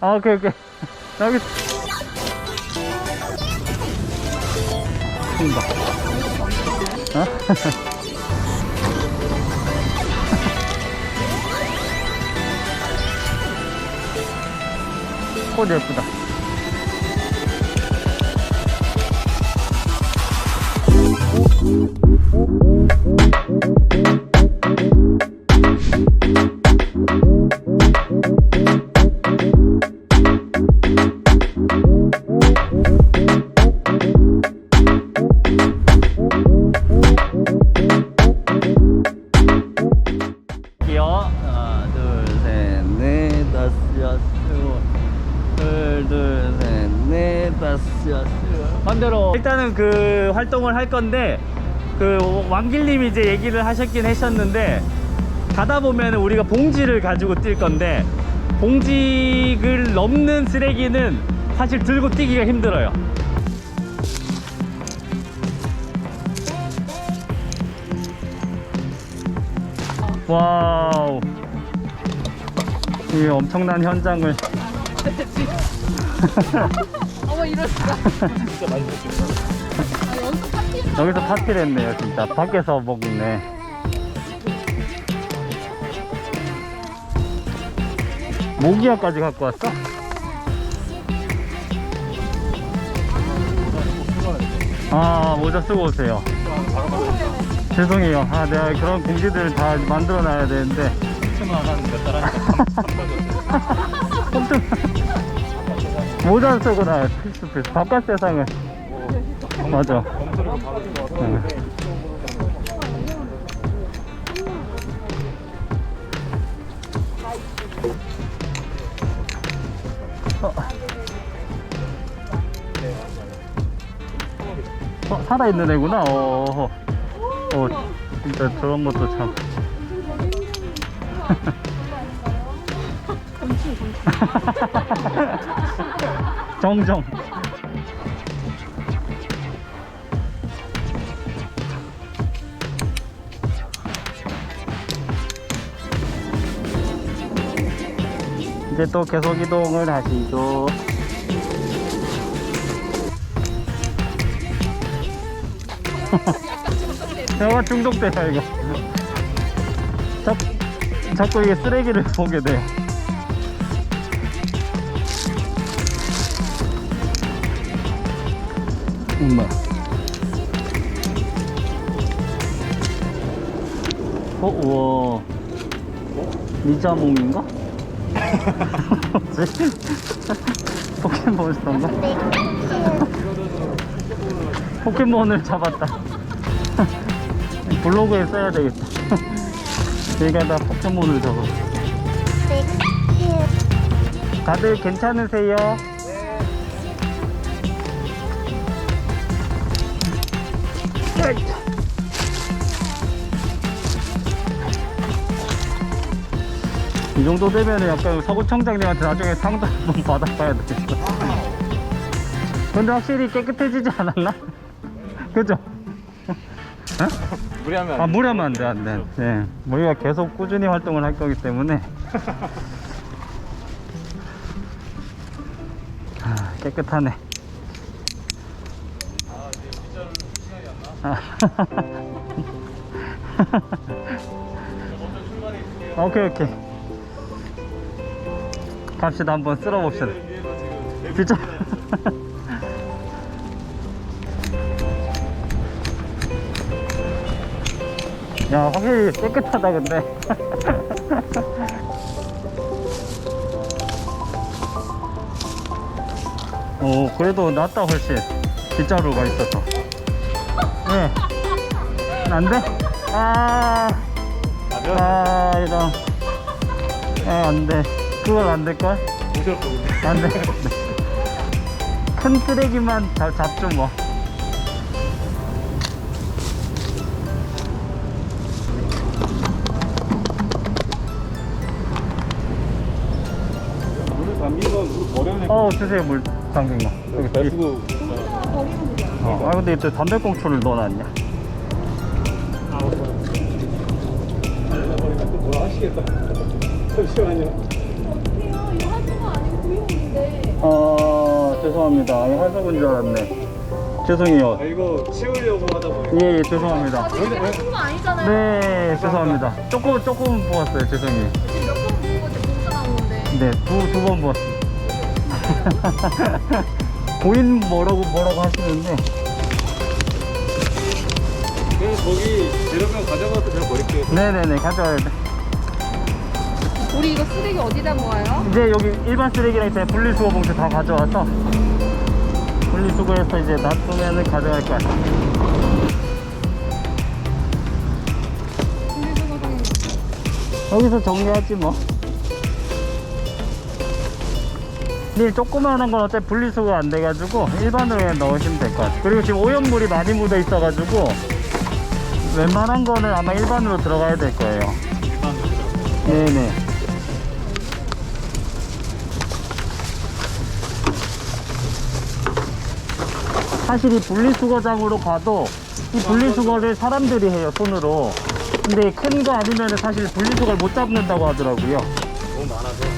아, 오케이, 오케이. 여기. 뛴다. 어? 꽃 예쁘다. 일단은 그 활동을 할 건데 그 왕길님이 이제 얘기를 하셨긴 하셨는데 가다 보면 우리가 봉지를 가지고 뛸 건데 봉지를 넘는 쓰레기는 사실 들고 뛰기가 힘들어요. 와우. 이 엄청난 현장을 어머 이럴 수가. 진짜 많이 먹겠다. 아, 여기서 파티 여기서 파티를 했네요 진짜 밖에서 먹네 모기야까지 갖고 왔어? 아 모자 쓰고 오세요 죄송해요 아 내가 그런 공지들 다 만들어 놔야 되는데 스만 한몇 달 하니까 3만 줬어요. 모자 쓰고 나요 필수 필수 바깥 세상을 맞아 검토를 받아서 응. 어. 어, 살아있는 애구나. 어, 어, 진짜 저런 것도 참. 정정. 이제 또 계속 이동을 하시죠. 영화 중독돼요 이거. 자, 자꾸 이게 쓰레기를 보게 돼 엄마. 어, 우와. 미자몽인가? 뭐지? 포켓몬스터인가? 포켓몬을 잡았다. 블로그에 써야 되겠다. 얘가 다 포켓몬을 잡아. 다들 괜찮으세요? 이 정도 되면 약간 서구청장님한테 나중에 상도 한번 받아봐야 되겠다. 근데 확실히 깨끗해지지 않았나? 그죠? 무리하면 아, 안 돼. 무리하면 안 돼, 안 돼. 네. 우리가 계속 꾸준히 활동을 할 거기 때문에. 아, 깨끗하네. 오케이, 오케이. 갑시다, 한번 쓸어봅시다. 진짜. 야, 확실히 깨끗하다, 근데. 오, 그래도 낫다, 훨씬. 빗자루가 있어서. 네. 안 돼? 아, 아, 이런. 아, 안 돼. 그건 안 될걸? 오셨거든요. 안 돼. 큰 쓰레기만 다 잡죠, 뭐. 물을 담긴 건 버려야 될 어, 주세요, 물 담긴 거. 여기 배 쓰고 어, 아, 근데 이때 담배꽁초를 넣어놨냐? 버리면 또 뭐라 하시겠다. 잠시만요. 어떡해요? 이거 거 아니고 고용 어 죄송합니다 아니 활석인 줄 알았네 죄송해요 아 이거 치우려고 하다 보니 예, 예 죄송합니다 아직 이게 같은 거 아니잖아요. 네 죄송합니다 조금 조금 부었어요 죄송해요 지금 몇번 부은 건데 공짜 나온 건데. 네, 두, 두 번 부었습니 다. 고인 뭐라고, 뭐라고 하시는데, 그냥 거기 재료병 가져가서 그냥 버릴게요 네네네, 가져와야 돼. 우리 이거 쓰레기 어디다 모아요? 이제 여기 일반 쓰레기랑 이제 분리수거 봉투 다 가져와서, 분리수거해서 이제 놔두면은 가져갈 거야. 분리수거는 여기서 정리하지 뭐. 근데 조그마한 건 어차피 분리수거 안 돼가지고 일반으로 넣으시면 될 것 같아요. 그리고 지금 오염물이 많이 묻어 있어가지고 웬만한 거는 아마 일반으로 들어가야 될 거예요. 네네. 사실 이 분리수거장으로 가도 이 분리수거를 사람들이 해요 손으로 근데 큰 거 아니면 사실 분리수거를 못 잡는다고 하더라고요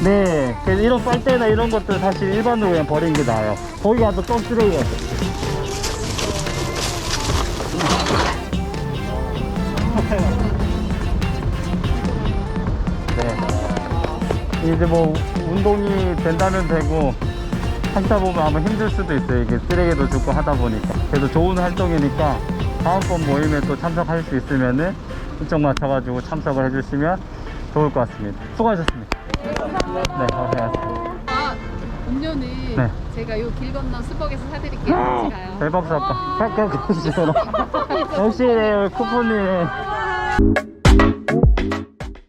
네 그래서 이런 빨대나 이런 것들 사실 일반으로 그냥 버리는 게 나아요 거기 가서 또 쓰레기가 돼 네. 이제 뭐 운동이 된다면 되고 하다 보면 아마 힘들 수도 있어요. 이게 쓰레기도 줍고 하다 보니까. 그래도 좋은 활동이니까 다음번 모임에 또 참석할 수 있으면은 일정 맞춰가지고 참석을 해주시면 좋을 것 같습니다. 수고하셨습니다. 네, 고생하셨습니다. 아 음료는 네. 제가 요 길 건너 스벅에서 사드릴게요. 같이 가요. 대박 사건. 역시 네, 쿠폰이.